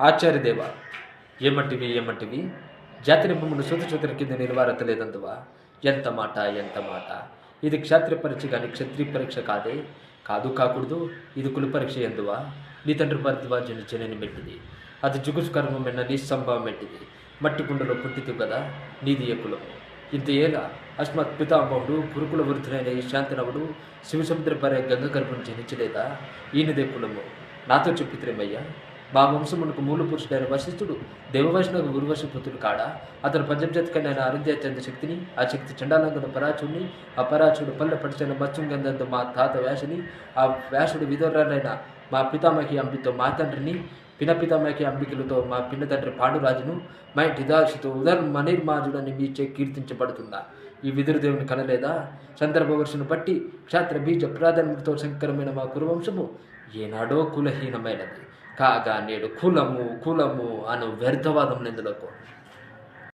ఆచార్యదేవ ఏమంటివి ఏమంటివి? జాతిని మమ్మల్ని సూత చూతుల కింద నిలవారతలేదందువా ఎంత మాట ఎంత మాట? ఇది క్షత్రియ పరీక్ష కానీ క్షత్రియ పరీక్ష కాదే. కాదు కాకూడదు. ఇది కుల పరీక్ష ఎందువా? నీ తండ్రి భరద్వాజుని జనని మెట్టిది. అది జుగుష్కర్మమైన నిస్సంభవం సంభవం మెట్టిది. మట్టి కుండలో పుట్టితు కదా నీది ఏ కులము? ఇంత ఏలా? అస్మత్ పితామహుడు గురుకుల వృద్ధులైన ఈ శాంతనవుడు శివసముద్ర పరే గంగ గర్భం జనించలేదా? ఈయనదే కులము. నాతో చెప్పిత్రేమయ్యా? మా వంశమునకు మూల పురుషుడైన వశిష్ఠుడు దేవవైష్ణవ గురువశపుత్రుడు కాడా? అతను పంచజాతికైన అరుంధ్య చంద్ర శక్తిని ఆ శక్తి చండాలంగన పరాచుడిని ఆ పరాచుడు పల్లె పడిచిన మత్స్యంగంధంతో మా తాత వ్యాసుని ఆ వ్యాసుడు విధురాలైన మా పితామహి అంబితో మా తండ్రిని పిన పితామహి అంబికలతో మా పిన్న తండ్రి పాండురాజును మా ఇంటి దాక్షితో ఉదర్ మనిర్మాజుడని మీచే కీర్తించబడుతుందా? ఈ విదురుదేవుని కనలేదా? సందర్భవర్షను బట్టి క్షాత్ర బీజ ప్రాధాన్యతతో సంకరమైన మా కురువంశము ఏనాడో కులహీనమైనది. కాగా నేడు కులము కులము అను వ్యర్థవాదం నిందులకు